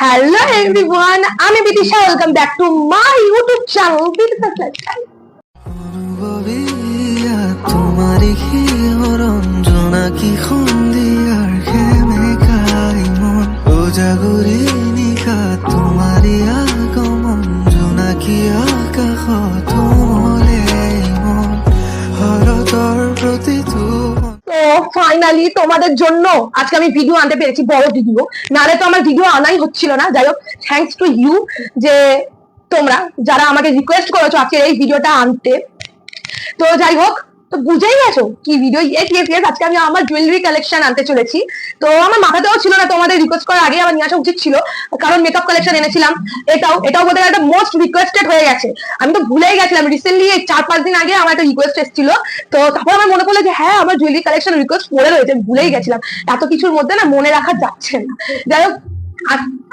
Hello everyone আমি Bidisha welcome back to my YouTube channel Bidisha অনুভবীয়া কি রঞ্জনা কি সন্ধিয়াৰ ফাইনালি তোমাদের জন্য আজকে আমি ভিডিও আনতে পেরেছি, বড় ভিডিও নাহলে তো আমার ভিডিও আনাই হচ্ছিল না। যাই হোক থ্যাংকস টু ইউ যে তোমরা, যারা আমাকে রিকোয়েস্ট করেছ আজকে এই ভিডিওটা আনতে। তো যাই হোক তো বুঝেই গেছো কি ভিডিও ইয়েস ইয়েস ইয়েস আজকে আমি আমার জুয়েলারি কালেকশন আনতে চলেছি। তো আমার মাথাতেও ছিল না তোমাদের রিকোয়েস্ট করার আগে আমার নিয়ে আসা উচিত ছিল, কারণ মেকআপ কালেকশন এনেছিলাম। এটাও এটাও বোধহয় একটা মোস্ট রিকোয়েস্টেড হয়ে গেছে। আমি তো ভুলেই গেছিলাম রিসেন্টলি এই চার পাঁচ দিন আগে আমার একটা রিকোয়েস্ট এসেছিল। তো তারপর আমার মনে পড়ল যে হ্যাঁ আমার জুয়েলারি কালেকশন রিকোয়েস্ট পড়ে রয়েছে ভুলেই গেছিলাম। এত কিছুর মধ্যে না মনে রাখা যাচ্ছে না। যাই হোক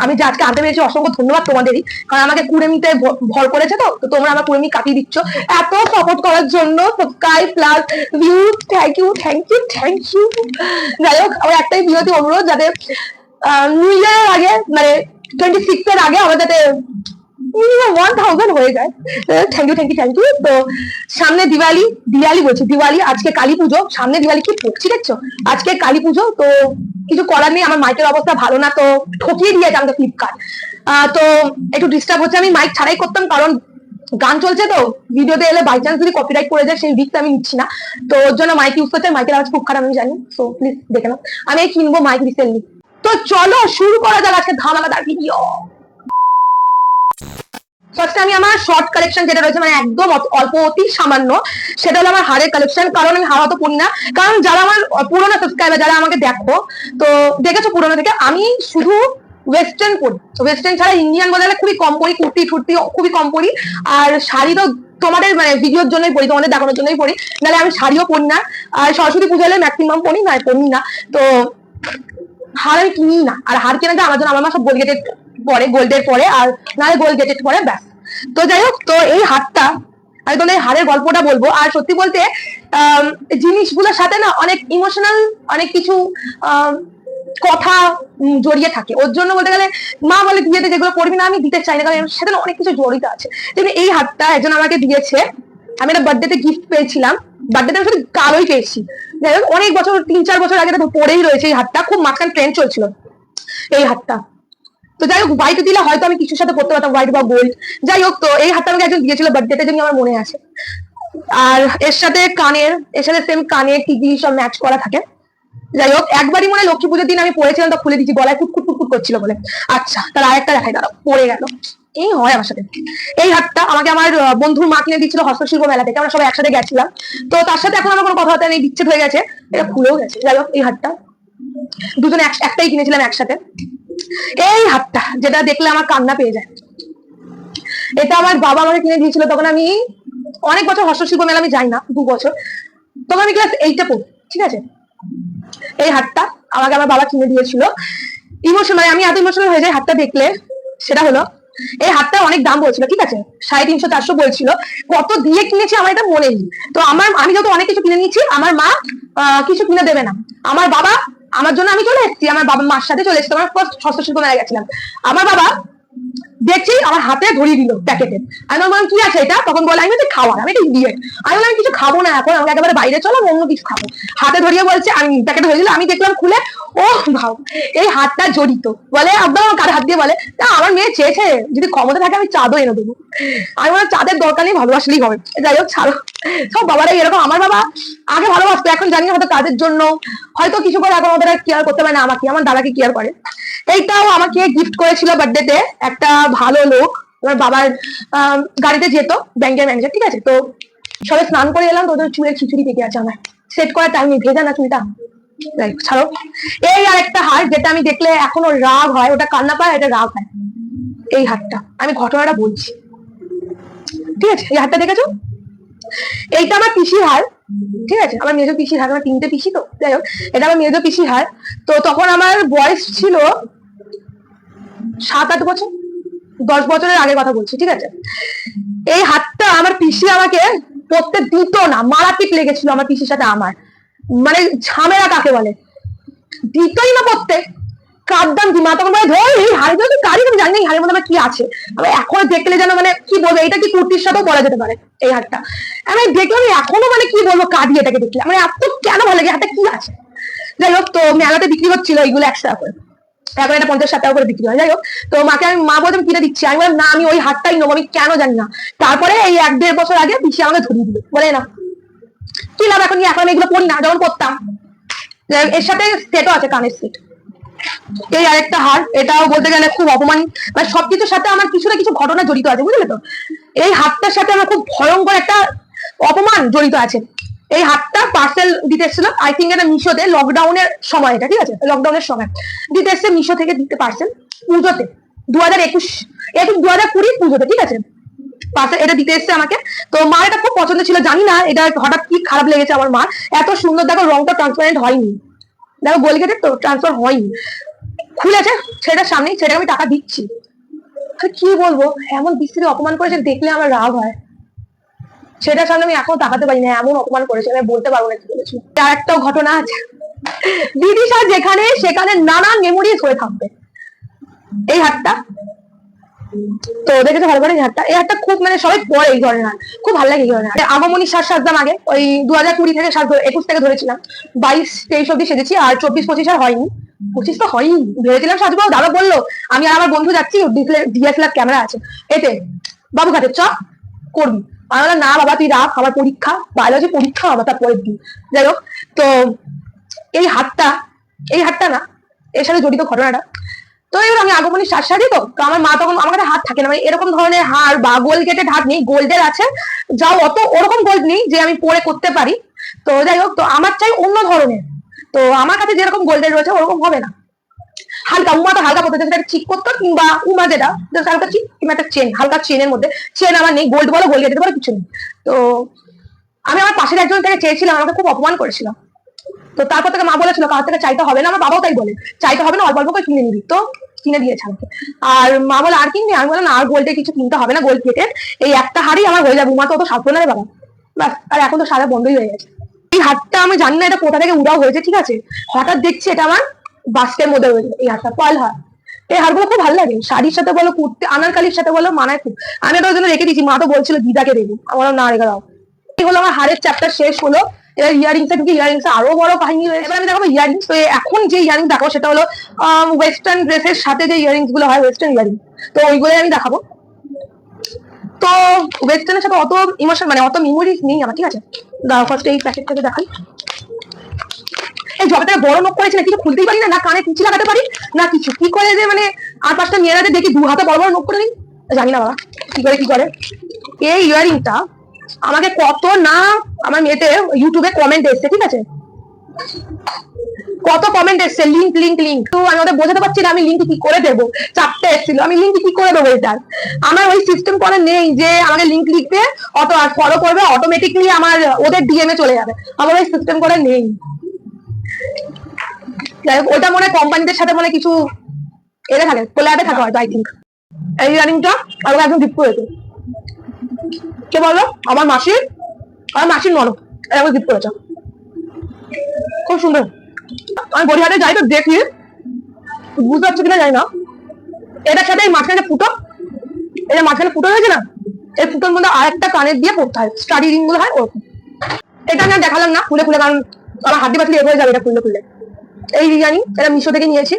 আমি যে আজকে আনতে পেরেছি অসংখ্য ধন্যবাদ তোমাদেরই। কারণ আমাকে কুড়েমিতে ভর করেছে তো তো তোমরা আমার কুড়েমি কাটিয়ে দিচ্ছ। এত সাপোর্ট করার জন্য subscribe plus view thank you thank you thank you যাই হোক, আমার একটাই বিরতি অনুরোধ, যাতে নিউ ইয়ারের আগে মানে টোয়েন্টি সিক্স এর আগে আমার যাতে তো সামনে দিওয়ালি দিওয়ালি বলছি কালী পুজো, সামনে আজকে তো কিছু করার নেই, আমার মাইকের অবস্থা ভালো না, তো ঠকিয়ে দিয়েছে আমাকে ফ্লিপকার্ট তো একটু ডিস্টার্ব হচ্ছে, আমি মাইক ছাড়াই করতাম, কারণ গান চলছে তো ভিডিওতে এলে বাই চান্স যদি কপিরাইট করে যায়, সেই রিস্ক আমি নিচ্ছি না। তো ওর জন্য মাইক ইউজ করতে মাইকের আওয়াজ খুব খারাপ, আমি জানি তো প্লিজ দেখে নাও। আমি কিনবো মাইক রিসেন্টলি তো চলো, শুরু করা যাক আজকে ধামাকাদার ভিডিও ফার্স্ট আমি আমার শর্ট কালেকশন যেটা রয়েছে মানে একদম অল্প, অতি সামান্য, সেটা হলো আমার হারের কালেকশন কারণ আমি হাওয়া তো পড়ি না। কারণ যারা আমার পুরোনো সাবস্ক্রাইবার যারা আমাকে দেখো, তো দেখেছ পুরোনো থেকে, আমি শুধু ওয়েস্টার্ন পরি ওয়েস্টার্ন ছাড়া ইন্ডিয়ান বদলে খুবই কম পরি কুর্তি টুর্তি খুবই কম পরি আর শাড়ি তো তোমাদের মানে ভিডিওর জন্যই পড়ি, তোমাদের দেখানোর জন্যই পরি নাহলে আমি শাড়িও পরি না, আর সরস্বতী পুজো হলে ম্যাক্সিমাম পরি না পরি না। তো হার আমি কিনি না, আর হার কেনাটা আমার জন্য, আমার মা সব গোলগেটেড পরে গোল্ডের পরে, আর নাহলে গোলগেটেড পরে, ব্যাস। তো যাই হোক, তো এই হাতটা, আমি তোমাদের হারের গল্পটা বলব। আর সত্যি বলতে জিনিসগুলোর সাথে না অনেক ইমোশনাল অনেক কিছু কথা জড়িয়ে থাকে। ওর জন্য বলতে গেলে, মা বলে বিয়েতে যেগুলো করবি না, আমি দিতে চাই না, কারণ সাথে না অনেক কিছু জড়িত আছে। যেমনি এই হাতটা একজন আমাকে দিয়েছে। আমি একটা বার্থডেতে গিফট পেয়েছিলাম। বার্থডেতে আমি শুধু কালোই পেয়েছি। যাই হোক, অনেক বছর, তিন চার বছর আগে তো পরেই রয়েছে এই হাতটা। খুব মাঝখান ট্রেন্ড চলছিল এই হাতটা। তো যাই হোক হোয়াইট দিলে হয়তো আমি কিছুর সাথে করতে পারতাম হোয়াইট বা গোল্ড যাই হোক, তো এই হাতটা আমাকে একজন দিয়েছিল বার্থডেতে জন্য আমার মনে আছে। আর এর সাথে কানের, এর সাথে সেম কানের টিভি সব ম্যাচ করা থাকে। যাই হোক, একবারই মনে লক্ষ্মী পুজোর দিন আমি পড়েছিলাম, তো খুলে দিচ্ছি গলায় ফুটফুট ফুটফুট করছিল বলে। আচ্ছা তার আরেকটা দেখাই, দাঁড়াও, পড়ে গেল। এই হয় আমার সাথে। এই হাতটা আমাকে আমার বন্ধুর মা কিনে দিচ্ছিল হস্তশিল্প মেলা থেকে আমরা সবাই একসাথে গেছিলাম। তো তার সাথে এখন আমার কোনো কথাবার্তা নেই, বিচ্ছেদ হয়ে গেছে, এটা খুলেও গেছে। যাই হোক, এই হাতটা। দুজনে একটাই কিনেছিলাম একসাথে। এই হাতটা, যেটা দেখলে আমার কান্না পেয়ে যায়। এটা আমার বাবা আমাকে কিনে দিয়েছিল, তখন আমি অনেক বছর হস্তশিল্প মেলা আমি যাই না, দু বছর। তখন আমি ক্লাস এইটে পড়ি, ঠিক আছে? এই হাতটা আমাকে আমার বাবা কিনে দিয়েছিল। ইমোশন মানে আমি এত ইমোশনাল হয়ে যাই হাতটা দেখলে, সেটা হলো, এই হাতটা অনেক দাম বলছিল, ঠিক আছে? সাড়ে তিনশো, চারশো বলছিল। কত দিয়ে কিনেছি আমার এটা মনে নেই। তো আমার, আমি যত অনেক কিছু কিনে নিয়েছি, আমার মা কিছু কিনে দেবে না। আমার বাবা আমার জন্য আমি চলে এসেছি, আমার বাবা মার সাথে চলে এসেছি আমার ফার্স্ট হস্তশিল্প মেলায় গেছিলাম। আমার বাবা দেখছি আমার হাতে ধরিয়ে দিল প্যাকেটে আমি বললাম, কি আছে এটা? তখন বলে, আমি তো খাওয়ার আমি এটা ইডিয়েট আমি বললাম, কিছু খাব না এখন, আমাকে একেবারে বাইরে চলো, আমি অন্য কিছু খাব। হাতে ধরিয়ে বলছে, আমি প্যাকেটে ধরে দিল, আমি দেখলাম খুলে ও ভাব এই হাতটা জড়িত। বলে আমার কার হাত দিয়ে বলে? না আমার মেয়ে চেয়েছে, যদি ক্ষমতা থাকে, আমি চাঁদও এনে দেবো। আমি বললাম, চাঁদের দরকার নেই, ভালোবাসলেই হবে। যাই হোক, ছাড়ো। সব বাবারাই এরকম। আমার বাবা আগে ভালোবাসতো, এখন জানি হয়তো কাজের জন্য। হয়তো কিছু করে এখন ওদের কেয়ার করতে পারে না আমাকে, আমার দাদাকে কেয়ার করে। এইটাও আমাকে গিফট করেছিল বার্থডেতে একটা ভালো লোক। আমার বাবার গাড়িতে যেত ব্যাংকের ম্যানেজার ঠিক আছে? তো সবাই স্নান করে এলাম, তো ওদের চুলের খিচুড়ি পেকে আছে আমার। সেট করার টাইম নেই, ভেজা না চুলটা? ছাড়ো। এই আর একটা হার, যেটা আমি দেখলে এখনও রাগ হয়, ওটা কান্না পায়, এটা রাগ হয়। এই হারটা, আমি ঘটনাটা বলছি। ঠিক আছে? এই হারটা দেখেছ? এইটা আমার পিসির হার। ঠিক আছে? আমার মেজো পিসির হার, আমার তিনটে পিসি তো? যাই হোক, এটা আমার মেজো পিসির হার। তো তখন আমার বয়স ছিল সাত আট বছর? দশ বছরের আগের কথা বলছি, ঠিক আছে? এই হাতটা আমার পিসি আমাকে পড়তে দিত না মারাপিট লেগেছিল আমার পিসির সাথে আমার। মানে ঝামেলা কাকে বলে? দিতই না পড়তে, কাঁদতাম কি, মা তখন বলে, ধর এই হাড়ি তো কারি আছে। আমি এখন দেখলে যেন মানে কি বলব, এটা কি কুর্তির সাথেও বলা যেতে পারে এই হাটটা আমি দেখলাম এখনও মানে কি বলব, কাঁদি এটাকে দেখলে মানে এত কেন ভালো লাগে হাটটা কি আছে? যাই হোক, তো মেলাতে বিক্রি হচ্ছিল এইগুলো একশো টাকা করে। এখন এটা পঞ্চাশ ষাট টাকা করে বিক্রি হয়। যাই হোক, তো মাকে আমি মা বলতে আমি কিনে দিচ্ছি। আমি বললাম, না, আমি ওই হাটটাই নেব। আমি কেন জানি না। তারপরে এই এক দেড় বছর আগে পিছিয়ে আমাকে ধরিয়ে দিল। বলে, না, কি লাভ এখন এখন আমি এগুলো পড়ি না যখন পড়তাম এর সাথে সেটও আছে কানের সেট এই আরেকটা হার, এটাও বলতে গেলে খুব অপমান। মানে সবকিছুর সাথে আমার কিছু না কিছু ঘটনা জড়িত আছে, বুঝলে তো? এই হাতটার সাথে আমার খুব ভয়ঙ্কর একটা অপমান জড়িত আছে। এই হাতটা পার্সেল দিতে এসেছিল আই থিঙ্ক এটা মিশোতে লকডাউনের সময় এটা, ঠিক আছে? লকডাউনের সময়। দিতে এসছে মিশো থেকে দিতে পার্সেল পুজোতে দু হাজার একুশ একুশ দু হাজার কুড়ি পুজোতে, ঠিক আছে? পার্সেল এটা দিতে এসছে আমাকে। তো মা এটা খুব পছন্দ ছিল, জানি না, এটা হঠাৎ কি খারাপ লেগেছে আমার মা এত সুন্দর, দেখো রংটা ট্রান্সপারেন্ট হয়নি। দেখো গোলগেটে তো ট্রান্সফার হয়নি। খুলেছে সেটার সামনেই সেটাকে আমি টাকা দিচ্ছি। কি বলব? এমন বিশ্রী অপমান করেছে, দেখলে আমার রাগ হয়। সেটার সামনে আমি এখনও তাকাতে পারি না, এমন অপমান করেছে, আমি বলতে পারব না কি বলেছি। আর একটাও ঘটনা আছে। বিদিশা যেখানে, সেখানে নানান মেমোরিজ হয়ে থাকবে। এই হাতটা। তো ওদের দেখেছ ভালো করে এই হাটটা এই হাটটা খুব মানে সবাই পরে এই ধরনের হাট খুব ভালো লাগে এই ধরনের হাট আগমনী সাজ সাজতাম আগে, ওই দু হাজার কুড়ি থেকে সাজ একুশ থেকে ধরেছিলাম। বাইশ, তেইশ অব্দি সেজেছি, আর চব্বিশ, পঁচিশ আর হয়নি। পঁচিশ তো হয়নি ভেবেছিলাম সাজবো, দাদা বলল, আমি আর আমার বন্ধু যাচ্ছি ডিএসএলআর ক্যামেরা আছে। এতে, বাবু ঘাটে, চ, করবি। আমি বললাম না বাবা, তুই রাখ, আমার পরীক্ষা বায়োলজি পরীক্ষা হবে তার পরের দিন। যাই হোক, তো এই হাতটা এই হাতটা না, এর সাথে জড়িত ঘটনাটা, তো এবার আমি আগমনী শ্বাস সারি তো তো আমার মা তখন, আমার কাছে হাত থাকে না মানে এরকম ধরনের হার বা গোল গেটেড হাত নেই, গোল্ডের আছে যাও অত ওরকম গোল্ড নেই যে আমি পরে করতে পারি। তো যাই হোক, তো আমার চাই অন্য ধরনের। তো আমার কাছে যেরকম গোল্ডের রয়েছে, ওরকম হবে না। হালকা উমা তো হালকা পড়তে সেটা চিক করতো কিংবা উমা যেটা হালকা চিক কিংবা একটা চেন হালকা চেনের মধ্যে। চেন আমার নেই গোল্ড বলো গোল্ড গেটেড বলো কিছু নেই। তো আমি আমার পাশের একজন থেকে চেয়েছিলাম, আমাকে খুব অপমান করেছিল। তো তারপর থেকে মা বলেছিল কার থেকে চাইতে হবে না। আমার বাবাও তাই বলে, চাইতে হবে না, অল্প অল্প করে কিনে নিবি। তো কিনে দিয়েছে আমাকে। আর মা বলে, আর কিনবি? আমি বললাম, না, আর গোল্ডে কিছু কিনতে হবে না গোল্ড কেটে এই একটা হাড়ি আমার হয়ে যাবে উমা তো অত সাথে না রে বাবা। ব্যাস, আর এখন তো সারা বন্ধই হয়ে গেছে। এই হাতটা আমি জানি না, এটা কোথা থেকে উড়াও হয়েছে, ঠিক আছে? হঠাৎ দেখছি এটা আমার বাস্কের মধ্যে রয়েছে। এই হাতটা পয়েল হার। এই হারগুলো খুব ভালো লাগে। শাড়ির সাথে বলো, কুর্তি আনারকালির সাথে বলো, মানায় খুব। আমি এটা ওই জন্য রেখে দিয়েছি। মা তো বলছিল, দিদাকে দেবো। আমার না রেখে দাও। এই হলো আমার হারের চ্যাপ্টার শেষ হলো। এবার ইয়ারিংস থেকে ইয়ারিংস আরও বড় কাহিনী রয়েছে। এবার আমি দেখাবো ইয়ারিংস তো এখন যে ইয়ারিং দেখাবো, সেটা হলো ওয়েস্টার্ন ড্রেসের সাথে যে ইয়ারিংসগুলো হয় ওয়েস্টার্ন ইয়ারিং তো ওইগুলোই আমি দেখাবো। তো ওয়েস্টার্নের সাথে অত ইমোশন মানে অত মেমোরিজ নেই আমার, ঠিক আছে? ফার্স্ট এই প্যাকেট থেকে দেখাই। এই জবে বড় নোক করেছে কিছু খুলতেই পারি না না কানে কুচি লাগাতে পারি, না কিছু। কি করে যে মানে আর পাঁচটা মেয়েরা দেখি দু হাতে বড় বড় নোক করে দিই? জানি না বাবা, কি করে কি করে? এই ইয়ারিংটা আমাকে কত না আমার মেয়েতে ইউটিউবে কমেন্ট এসছে, ঠিক আছে? কত কমেন্ট এসছে লিঙ্ক লিঙ্ক লিঙ্ক তো আমি ওদের বোঝাতে পারছি না আমি লিঙ্ক কি করে দেবো, চারটে এসেছিল, আমি লিঙ্ক কি করে দেবো এটার আমার ওই সিস্টেম করা নেই যে আমাকে লিঙ্ক লিখবে, অটো আর ফলো করবে অটোমেটিকলি আমার ওদের ডিএম চলে যাবে। আমার ওই সিস্টেম করা নেই। যাই হোক, ওটা মনে কোম্পানিদের সাথে মনে কিছু এতে থাকে কোলাবে থাকে হয়তো আই থিঙ্ক এই রানিংটা, আমাকে একদম গিফট করেছে। কে বলো? আমার মাসির আমার মাসির ননদ এরকম গিফট করেছে। খুব সুন্দর। আমি বড়িহাটে যাই তো দেখি। বুঝতে পারছ কিনা জানি না। এটার সাথে এই মাঝখানে ফুটো। যে মাঝখানে ফুটো হয়েছে না? এই ফুটোর মধ্যে আরেকটা কানের দিয়ে পড়তে হয়। স্টাডি রিংগুলো হয় ওরকম। এটা আর দেখালাম না, খুলে খুলে, কারণ আমার পাতলি এ হয়ে যাবে এটা খুললে খুললে। এই বিরিয়ানি, এটা মিশো থেকে নিয়েছি।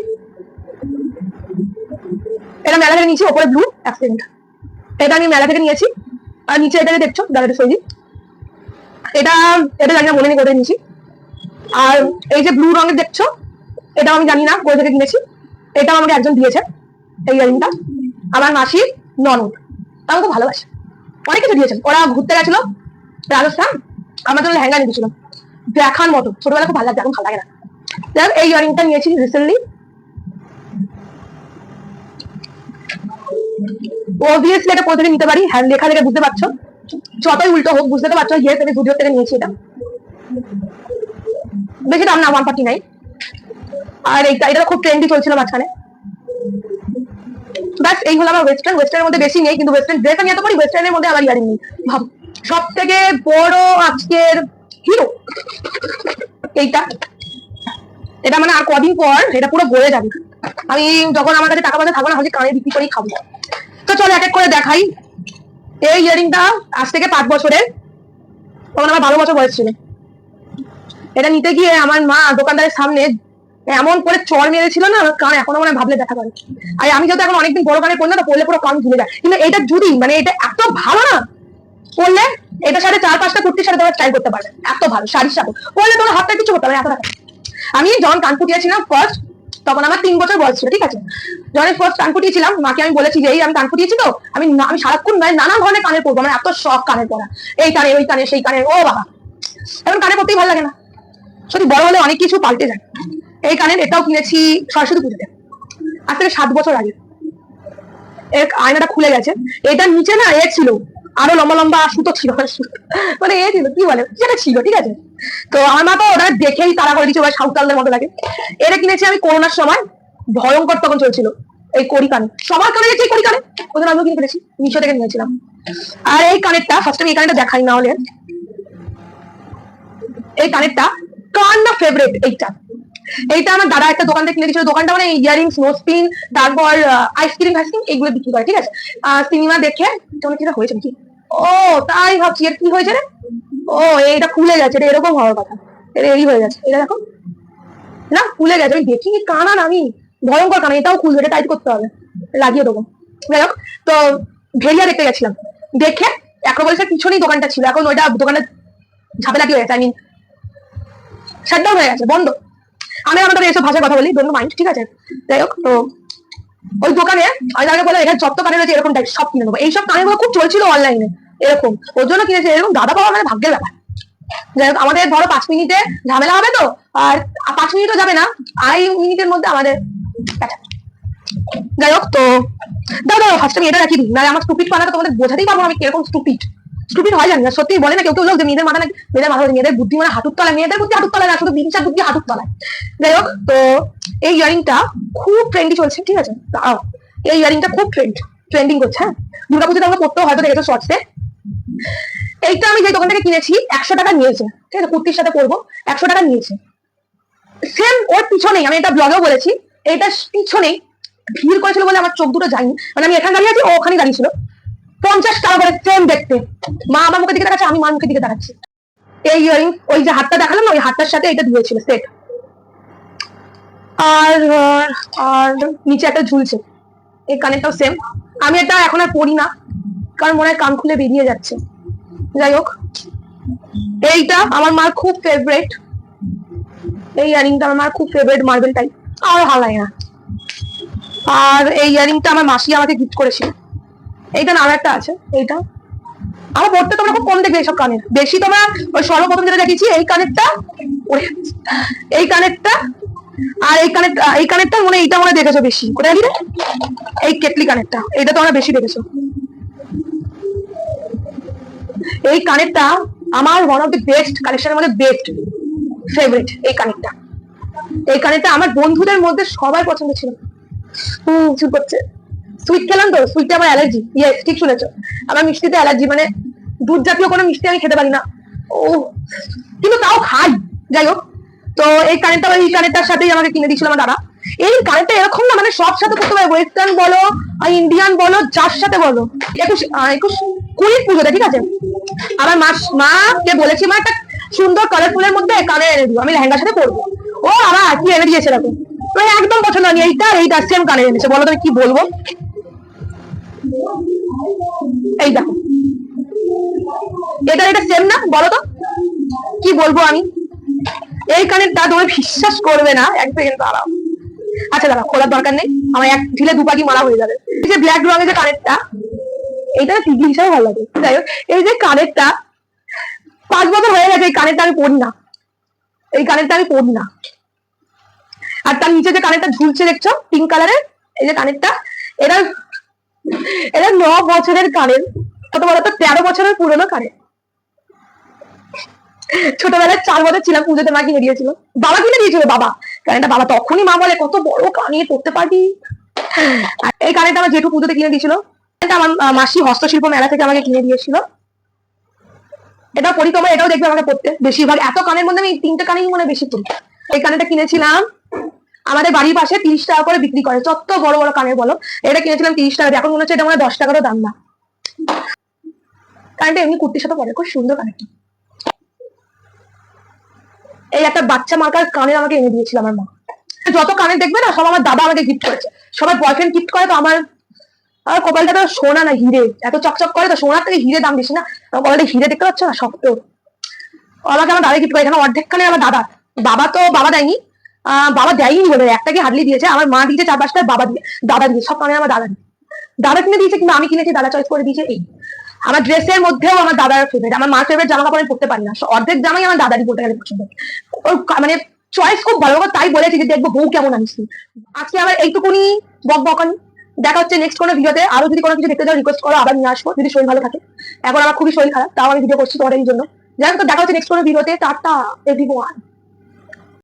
এটা মেলা থেকে নিয়েছি, ওপরে ব্লু অ্যাক্সিডেন্ট এটা আমি মেলা থেকে নিয়েছি, আর নিচে এটাকে দেখছ দাদাটা সৈজি এটা এটা জানি না মনে নেই কোথায় নিয়েছি। আর এই যে ব্লু রঙের দেখছ, এটাও আমি জানি না, কোথা থেকে কিনেছি। এটাও আমাকে একজন দিয়েছে, এই ইয়ারিংটা আমার মাসির ননদ আমি খুব ভালোবাসি। অনেক কিছু দিয়েছেন। ওরা ঘুরতে গেছিল, রাজস্থান জন্য লেহেঙ্গা নিয়ে দিয়েছিল দেখার মতো ছোটবেলা খুব ভালো লাগছে এখন ভালো লাগে না। হোক, এই ইয়ারিংটা নিয়েছি রিসেন্টলি অবভিয়াসলি এটা কোথা থেকে নিতে পারি। হ্যান্ড লেখা দেখে বুঝতে পারছ। যতই উল্টো হোক বুঝতে তো পারছ। ইয়েস আমি ভিডিও থেকে নিয়েছি এটা। বেশি দাম না ওয়ান ফর্টি নাইন আর এইটা এটা খুব ট্রেন্ডি চলছিল মাঝখানে। ব্যাস এই হলো আমার ওয়েস্টার্ন ওয়েস্টার্নের মধ্যে বেশি নেই কিন্তু ওয়েস্টার্ন ড্রেস আমি এত করি ওয়েস্টার্নের মধ্যে আমার ইয়ারিং নেই। ভাব সব থেকে বড় আজকের হিরো এইটা। এটা মানে আর কদিন পর এটা পুরো গড়ে যাবে। আমি যখন আমার কাছে টাকা পয়সা থাকবে না, ভাবছি কানে বিক্রি করেই খাব। তো চলো এক এক করে দেখাই। এই ইয়ারিংটা আজ থেকে পাঁচ বছরের। তখন আমার বারো বছর বয়স ছিল। এটা নিতে গিয়ে আমার মা দোকানদারের সামনে এমন করে চর মেরেছিল না, আমার কান এখনও মানে ভাবলে দেখা করে। আর আমি যত এখন অনেকদিন বড় কানে পড়লে না পড়লে পুরো কান ঝুলে যায়। কিন্তু এটা জুড়ি মানে এটা এত ভালো না, পড়লে এটা সাথে চার পাঁচটা কুর্তির সাথে তোমার ট্রাই করতে পারবে। এত ভালো, শাড়ির সাথে। পড়লে তোমার হাতটা কিছু করতে পারবে, এত টাকা। আমি যখন কান ফুটিয়েছিলাম ফার্স্ট তখন আমার তিন বছর বয়স ছিল, ঠিক আছে? যখন ফার্স্ট কান ফুটিয়েছিলাম মাকে আমি বলেছি যে, এই, আমি কান ফুটিয়েছি তো? আমি আমি সারাক্ষণ মানে নানা ধরনের কানের পড়ব আমার এত শখ কানের পড়া এই কানে, ওই কানে, সেই কানে, ও বাবা! এখন কানে পড়তেই ভালো লাগে না। সত্যি বড় হলে অনেক কিছু পাল্টে যায়। এই কানের এটাও কিনেছি সরস্বতী পুজোতে। আজ থেকে সাত বছর আগে। এর আয়নাটা খুলে গেছে। এটার নিচে না, এ ছিল। আরও লম্বা লম্বা সুতো ছিল। মানে এ ছিল, কি বলে? যেটা ছিল, ঠিক আছে? তো আমার মা তো ওটা দেখেই তারা করে দিচ্ছে ওরা সাঁওতালদের মতো লাগে। এটা কিনেছি আমি করোনার সময়, ভয়ঙ্কর তখন চলছিল, এই কড়ি কানে সবার কানে গেছে কড়ি কানে ওদের আমিও কিনে ফেলেছি, মিশো থেকে নিয়েছিলাম। আর এই কানেরটা ফার্স্ট আমি এই কানেরটা দেখাই না হলে। এই কানেরটা কান না ফেভারিট এইটা? এইটা আমার দাদা একটা দোকান থেকে কিনে দিয়েছিল, দোকানটা মানে ইয়ারিংস নোসপিন তারপর আইসক্রিম ফাইসক্রিম এইগুলো বিক্রি করে, ঠিক আছে? সিনেমা দেখে, তোমার কিটা হয়েছে নাকি? ও, তাই ভাবছি এর কি হয়েছে রে? ও, এইটা খুলে গেছে এটা এরকম হওয়ার কথা। এটা এই হয়ে গেছে, এটা দেখো। না, খুলে গেছে, আমি দেখি কানা না, আমি ভয়ঙ্কর কানা, এটাও খুলবে, এটা টাইট করতে হবে। লাগিয়ে দেবো। যাই হোক, তো ভেরিয়া দেখতে গেছিলাম। দেখে অ্যাক্রোপলিসের পিছনেই দোকানটা ছিল, এখন ওইটা দোকানে ঝামেলাটি হয়ে গেছে আই মিন শাটডাউন হয়ে গেছে, বন্ধ। আমি আমাদের এসব ভাষায় কথা বলি ডোন্ট মাইন্ড ঠিক আছে? যাই হোক, তো ওই দোকানে, আমি তাকে বলে এখানে যত কানে রয়েছে, এরকম টাইপ সব কিনে নেব। এইসব কানেগুলো খুব চলছিল অনলাইনে এরকম। ওর জন্য কিনেছে, এরকম দাদা পাওয়া মানে ভাগ্যের ব্যাপার। যাই হোক, আমাদের ধরো পাঁচ মিনিটে ঝামেলা হবে তো? আর পাঁচ মিনিটও যাবে না, আড়াই মিনিটের মধ্যে আমাদের যাই হোক, তো দাদা ফার্স্ট আমি এটা রাখি দিই। না আমার স্টুপিট পানাটা তোমাদের বোঝাতেই পারব আমি কীরকম স্টুপিড স্টুপিড হয় জানি না সত্যি বলে না, কেউ কেউ লোক যে মেয়েদের মাথা নাকি মেয়েদের মাথা মেয়েদের বুদ্ধি মানে হাঁটুর তলায়, মেয়েদের বুদ্ধি হাঁটুর তলায় না, শুধু বিদিশার বুদ্ধি হাঁটুর তলায়। যাই হোক, তো এই ইয়ারিংটা খুব ট্রেন্ডি চলছে, ঠিক আছে? দাঁড়াও। এই ইয়ারিংটা খুব ট্রেন্ড ট্রেন্ডিং করছে হ্যাঁ? দুর্গাপুজোতে আমরা পড়তেও হয়তো দেখেছ শর্টসে এইটা আমি যে দোকান থেকে কিনেছি, একশো টাকা নিয়েছে, ঠিক আছে? কুর্তির সাথে পরবো, একশো টাকা নিয়েছে। সেম ওর পিছনেই, আমি এটা ব্লগেও বলেছি এটা পিছনেই ভিড় করেছিল বলে আমার চোখ দুটো যায়নি। মানে আমি এখানে দাঁড়িয়ে আছি, ও ওখানে দাঁড়িয়ে ছিল। পঞ্চাশ টাকা করে সেম দেখতে। মা আমার মুখের দিকে দেখাচ্ছে আমি মার মুখের দিকে দেখাচ্ছি এই ইয়ারিং ওই যে হাতটা দেখালাম না, ওই হাতটার সাথে এটা ধুয়েছিল সেট আর আর নিচে একটা ঝুলছে। এই কানেরটাও সেম আমি এটা এখন আর পড়ি না, কারণ মনে হয় কান খুলে বেরিয়ে যাচ্ছে। যাই হোক, এইটা আমার মার খুব ফেভারিট এই ইয়ারিংটা আমার মার খুব ফেভারিট মার্বেল টাইপ আর লাগে না। আর এই ইয়ারিংটা আমার মাসি আমাকে গিফট করেছিল। এইটা না আর একটা আছে, এইটা। আমার পড়তে তোমরা খুব কম দেখবে এইসব কানের। বেশি তোমরা ওই সর্বপ্রথম যেটা দেখেছি এই কানেরটা এই কানেরটা, আর এই কানেরটা এই কানেরটা মনে, এইটা মনে দেখেছ বেশি। কোথায় গেলে এই কেটলি কানেরটা এটা তোমরা বেশি দেখেছ। এই কানেরটা আমার ওয়ান অফ দি বেস্ট কালেকশনের মধ্যে বেস্ট ফেভারিট এই কানেরটা। এই কানেরটা আমার বন্ধুদের মধ্যে সবার পছন্দ ছিল। হুম, চুপ করছে। সুইট খেলাম তো সুইটে আমার অ্যালার্জি ইয়েস ঠিক শুনেছো। আমার মিষ্টিতে অ্যালার্জি মানে দুধ জাতীয় কোনো মিষ্টি আমি খেতে পারি না। ও কিন্তু তাও খাই। যাই হোক, তো এই কানেরটা এই কানেরটার সাথেই আমাকে কিনে দিয়েছিল আমার দাদা। এই কানেরটা এরকম না মানে সব সাথে করতে পারে। ওয়েস্টার্ন বলো, আর ইন্ডিয়ান বলো, যার সাথে বলো। একুশ একুশ কুড়ির পুজোতে, ঠিক আছে? আমার মা, মাকে বলেছি, মা, একটা সুন্দর কালারফুলের মধ্যে কানে এনে দিও, আমি লেহেঙ্গার সাথে পরবো। ও আমার কি এনে দিয়েছে এরকম। তো একদম পছন্দ হয়নি, এইটা এইটা সেম কানে এনেছে। বলো তুমি কি বলব? এই দেখো। এটা এটা সেম না? বলো তো। কি বলব আমি? এই কানেরটা তুমি বিশ্বাস করবে না। এক সেকেন্ড দাঁড়াও। আচ্ছা দাঁড়াও, খোলার দরকার নেই। আমার এক ঢিলে দুপাকি মারা হয়ে যাবে। এই যে ব্ল্যাক রঙের যে কানেরটা, এইটা টিভি হিসাবে ভালো লাগে। যাই হোক, এই যে কানেরটা, পাঁচ বছর হয়ে গেছে, এই কানেরটা আমি পড়ি না। এই কানেরটা আমি পড়ি না। আর তার নিচে যে কানেরটা ঝুলছে, দেখছ? পিঙ্ক কালারের এই যে কানেরটা এটা এটা ন বছরের কানের কত বলো তো? তেরো বছরের পুরনো কানের ছোটবেলায় চার বছর ছিলাম, পুজোতে মা কিনে দিয়েছিল। বাবা কিনে দিয়েছিল, বাবা। কানেরটা বাবা তখনই মা বলে, কত বড় কানে পড়তে পারবি? এই কানেরটা আমার জেঠু পুজোতে কিনে দিয়েছিল। আমার মাসি হস্তশিল্প মেলা থেকে আমাকে কিনে দিয়েছিল। এটা পরি তোমার এটাও দেখবে আমাকে পড়তে। বেশিরভাগ, এত কানের মধ্যে আমি তিনটে কানেই মনে বেশি পড়ি। এই কানেটা কিনেছিলাম আমাদের বাড়ির পাশে তিরিশ টাকা করে বিক্রি করে। যত বড় বড় কানের বলো, এটা কিনেছিলাম তিরিশ টাকা। এখন মনে হচ্ছে এটা মানে দশ টাকারও দাম না। কারেন্টটা এমনি কুর্তির সাথে পরে, খুব সুন্দর কানেরটা। এই একটা বাচ্চা মার্কার কানের আমাকে এনে দিয়েছিল আমার মা। যত কানে দেখবে না, সব আমার দাদা আমাকে গিফট করেছে। সবাই বয়ফ্রেন্ড গিফট করে তো আমার আমার কপালটা তো সোনা না হিরে। এত চকচক করে তো সোনার থেকে হিরে দাম বেশি না। আমার কপালটা হিরে দেখতে পাচ্ছ না, শক্ত। আমাকে আমার দাদা গিফট করে, এখানে অর্ধেক খানে আমার দাদা। বাবা তো বাবা দেয়নি বাবা দেয়নি বলে একটাকে হাডলি দিয়েছে, আমার মা দিয়েছে চার পাঁচটা বাবা দিয়ে, দাদা দিয়ে সব কানে আমার দাদা দিয়ে দাদা কিনে দিয়েছে, কিন্তু আমি কিনেছি, দাদা চয়েস করে দিয়েছে এই। আমার ড্রেসের মধ্যেও আমার দাদার ফেভারিট আমার মার ফেভারিট জামা কাপড় আমি পরতে পারি না। অর্ধেক জামাই আমার দাদারই পরতে গেলে পছন্দ ওর মানে চয়েস খুব ভালো। তাই বলেছি যে দেখব বউ কেমন আনিস আজকে আমার এইটুকুনি বক বকানি। দেখা হচ্ছে নেক্সট কোনো ভিডিওতে আরও যদি কোনো কিছু দেখতে চাও রিকোয়েস্ট করো, আবার নিয়ে আসব, যদি শরীর ভালো থাকে। এখন আমার খুবই শরীর খারাপ, তাও আমি ভিডিও করছি তোমাদের জন্য। যাই হোক দেখা হচ্ছে নেক্সট কোনো ভিডিওতে টাটা এভরিওয়ান